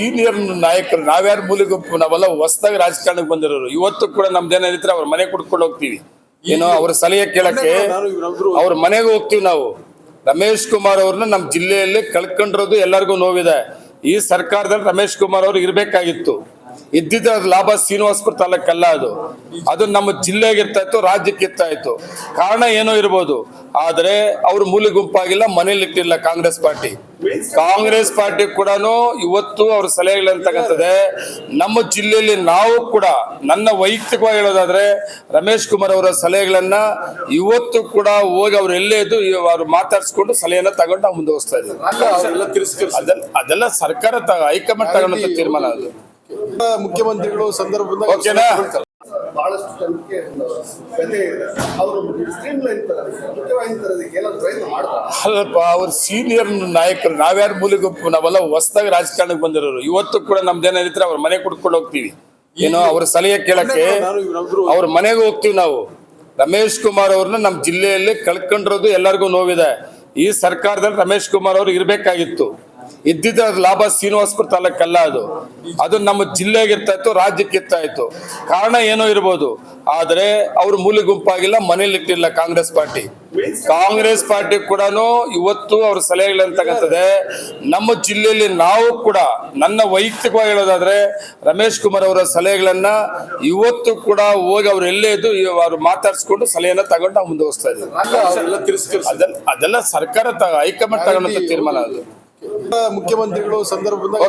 Senior ನಾಯಕರು ನಾವ್ಯಾರ ಮೂಲೆ ಗುಂಪು ನಾವೆಲ್ಲ ಹೊಸದಾಗಿ ರಾಜಕಾರಣಕ್ಕೆ ಬಂದಿರೋರು. ಇವತ್ತು ಕೂಡ ನಮ್ದೇನಿದ್ರೆ ಅವ್ರ ಮನೆ ಕುಡ್ಕೊಂಡು ಹೋಗ್ತೀವಿ. ಏನೋ ಅವ್ರ ಸಲಹೆ ಕೇಳಕ್ಕೆ ಅವ್ರ ಮನೆಗೆ ಹೋಗ್ತೀವಿ ನಾವು. ರಮೇಶ್ ಕುಮಾರ್ ಅವ್ರನ್ನ ನಮ್ಮ ಜಿಲ್ಲೆಯಲ್ಲಿ ಕಳ್ಕೊಂಡಿರೋದು ಎಲ್ಲರಿಗೂ ನೋವಿದೆ. ಈ ಸರ್ಕಾರದಲ್ಲಿ ರಮೇಶ್ ಕುಮಾರ್ ಅವರು ಇರಬೇಕಾಗಿತ್ತು. ಇದ್ದಿದ್ದ ಲಾಭ ಶ್ರೀನಿವಾಸಪುರ ತಾಲೂಕಲ್ಲ ಅದು. ಅದು ನಮ್ಮ ಜಿಲ್ಲೆಗೆ ಇರ್ತಾ ಇತ್ತು ರಾಜ್ಯಕ್ಕೆ ಇರ್ತಾ ಇತ್ತು. ಕಾರಣ ಏನೋ ಇರ್ಬೋದು. ಆದ್ರೆ ಅವರು ಮೂಲೆ ಗುಂಪಾಗಿಲ್ಲ ಮನೇಲಿ ಇಟ್ಟಿಲ್ಲ ಕಾಂಗ್ರೆಸ್ ಪಾರ್ಟಿ. ಕಾಂಗ್ರೆಸ್ ಪಾರ್ಟಿ ಕೂಡ ಇವತ್ತು ಅವ್ರ ಸಲಹೆಗಳನ್ನು ತಗೋತದೆ ನಮ್ಮ ಜಿಲ್ಲೆಯಲ್ಲಿ ನಾವು ಕೂಡ ನನ್ನ ವೈಯಕ್ತಿಕವಾಗಿ ಹೇಳೋದಾದ್ರೆ ರಮೇಶ್ ಕುಮಾರ್ ಅವರ ಸಲಹೆಗಳನ್ನ ಇವತ್ತು ಕೂಡ ಹೋಗಿ ಅವ್ರು ಎಲ್ಲೇ ಇದ್ದು ಅವ್ರು ಮಾತಾಡಿಸ್ಕೊಂಡು ಸಲಹೆಯನ್ನ ತಗೊಂಡು ನಾವು ಮುಂದುವರಿಸ್ತಾ ಇದ್ದೀವಿ. ಅದೆಲ್ಲ ಅದೆಲ್ಲ ಸರ್ಕಾರ ಹೈಕಮಾಂಡ್ ತಗೊಂಡಂತ ತೀರ್ಮಾನ ಅದು. ಮುಖ್ಯಮಂತ್ರಿಗಳು ಸಂದರ್ಭದಲ್ಲಿ ಓಕೆನಾ? ಬಹಳಷ್ಟು ಜನಕ್ಕೆ ಒಂದು ಕಥೆ ಇದೆ. ಅವರು ಸ್ಟ್ರೀಮ್ ಲೈನ್ ಮುಖ್ಯವಾಗಿ ತರೋದಕ್ಕೆ ಏನಾದ್ರು ಪ್ರಯತ್ನ ಮಾಡ್ತಾರೆ? ಅಲ್ಲಪ್ಪ ಅವ್ರ ಸೀನಿಯರ್ ನಾಯಕರು ನಾವ್ಯಾರ ಮೂಲಕ ನಾವೆಲ್ಲ ಹೊಸದಾಗಿ ರಾಜಕಾರಣಕ್ಕೆ ಬಂದಿರೋರು. ಇವತ್ತು ಕೂಡ ನಮ್ದೇನಿದ್ರೆ ಅವ್ರ ಮನೆ ಕುಡ್ಕೊಂಡು ಹೋಗ್ತೀವಿ. ಏನೋ ಅವ್ರ ಸಲಹೆ ಕೇಳಕ್ಕೆ ಅವ್ರ ಮನೆಗೆ ಹೋಗ್ತೀವಿ ನಾವು. ರಮೇಶ್ ಕುಮಾರ್ ಅವ್ರನ್ನ ನಮ್ಮ ಜಿಲ್ಲೆಯಲ್ಲಿ ಕಳ್ಕೊಂಡಿರೋದು ಎಲ್ಲರಿಗೂ ನೋವಿದೆ. ಈ ಸರ್ಕಾರದಲ್ಲಿ ರಮೇಶ್ ಕುಮಾರ್ ಅವರು ಇರ್ಬೇಕಾಗಿತ್ತು. ಇದ್ದಿದ್ದ ಲಾಭ ಶ್ರೀನಿವಾಸಪುರ ತಾಲೂಕಲ್ಲ ಅದು. ಅದು ನಮ್ಮ ಜಿಲ್ಲೆಗೆ ಇರ್ತಾ ಇತ್ತು ರಾಜ್ಯಕ್ಕೆ ಇರ್ತಾ ಇತ್ತು ಕಾರಣ ಏನೋ ಇರ್ಬೋದು. ಆದ್ರೆ ಅವ್ರು ಮೂಲೆ ಗುಂಪಾಗಿಲ್ಲ ಮನೇಲಿ ಇಟ್ಟಿಲ್ಲ ಕಾಂಗ್ರೆಸ್ ಪಾರ್ಟಿ. ಕಾಂಗ್ರೆಸ್ ಪಾರ್ಟಿ ಕೂಡ ಇವತ್ತು ಅವ್ರ ಸಲಹೆಗಳಂತಕ್ಕಂಥದ್ದೆ ನಮ್ಮ ಜಿಲ್ಲೆಯಲ್ಲಿ ನಾವು ಕೂಡ ನನ್ನ ವೈಯಕ್ತಿಕವಾಗಿ ಹೇಳೋದಾದ್ರೆ ರಮೇಶ್ ಕುಮಾರ್ ಅವರ ಸಲಹೆಗಳನ್ನ ಇವತ್ತು ಕೂಡ ಹೋಗಿ ಅವ್ರು ಎಲ್ಲೇ ಇದ್ದು ಅವ್ರು ಮಾತಾಡಿಸ್ಕೊಂಡು ಸಲಹೆಯನ್ನ ತಗೊಂಡು ನಾವು ಮುಂದುವರಿಸ್ತಾ ಇದ್ದೀವಿ. ಅದೆಲ್ಲ ಅದೆಲ್ಲ ಸರ್ಕಾರ ಹೈಕಮಾಂಡ್ ತಗೊಂಡಂತ ತೀರ್ಮಾನ ಅದು. ಮುಖ್ಯಮಂತ್ರಿಗಳು ಸಂದರ್ಭದಲ್ಲಿ